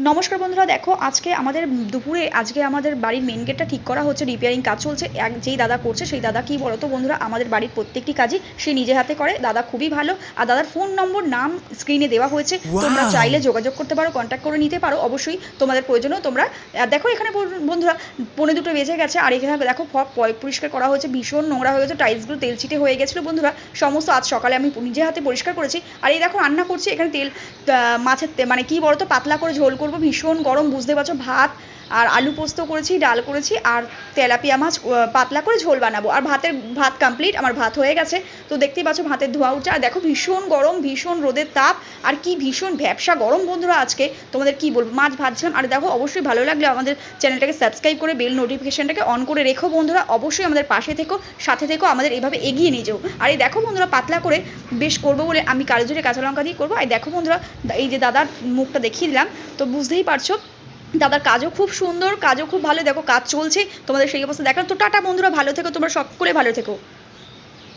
নমস্কার বন্ধুরা দেখো আজকে আমাদের দুপুরে আজকে আমাদের বাড়ির মেন গেটটা ঠিক করা হচ্ছে রিপেয়ারিং কাজ চলছে এক যেই দাদা করছে সেই দাদা কি বলতো বন্ধুরা আমাদের বাড়ির প্রত্যেকটি কাজই সে নিজে হাতে করে দাদা খুবই ভালো আর দাদার ফোন নম্বর নাম স্ক্রিনে দেওয়া হয়েছে তোমরা চাইলে যোগাযোগ করতে পারো কন্ট্যাক্ট করে নিতে পারো অবশ্যই তোমাদের প্রয়োজনও তোমরা দেখো এখানে বন্ধুরা পনেরো দুটো বেজে গেছে আর এখানে দেখো ফ- পরিষ্কার করা হয়েছে ভীষণ নোংরা হয়ে গেছে টাইলসগুলো তেল ছিটে হয়ে গেছিল বন্ধুরা সমস্ত আজ সকালে আমি নিজে হাতে পরিষ্কার করেছি আর এই দেখো রান্না করছি এখানে তেল মাছের মানে কি বলতো পাতলা করে ঝোল করব, ভীষণ গরম, বুঝতে পারছ? ভাত আর আলু পোস্ত করেছি, ডাল করেছি, আর তেলাপিয়া মাছ পাতলা করে ঝোল বানাবো। আর ভাতের, ভাত কমপ্লিট আমার ভাত হয়ে গেছে। তো দেখতেই পাচ্ছ ভাতের ধোয়া উঠছে। আর দেখো, ভীষণ গরম, ভীষণ রোদের তাপ, আর কি ভীষণ ভ্যাবসা গরম বন্ধুরা আজকে। তোমাদের কি বলব? মাছ ভাজছিলাম আর দেখো, অবশ্যই ভালো লাগলে আমাদের চ্যানেলটাকে সাবস্ক্রাইব করে বেল নোটিফিকেশনটাকে অন করে রেখো বন্ধুরা। অবশ্যই আমাদের পাশে থেকো, সাথে থেকো, আমাদের এভাবে এগিয়ে নিয়ে যাও। আর এই দেখো বন্ধুরা, পাতলা করে বেশ করব বলে আমি কালো জিরে কাঁচা লঙ্কা দিয়ে করব। আর দেখো বন্ধুরা, এই যে দাদার মুখটা দেখিয়ে দিলাম। তো বুঝতেই পারছ। দাদার কাজও খুব সুন্দর, কাজও খুব ভালো। দেখো, কাজ চলছে। তোমাদের সেই অবস্থা দেখানো তো টাটা বন্ধুরা, ভালো থেকো, তোমরা সব করে ভালো থেকো।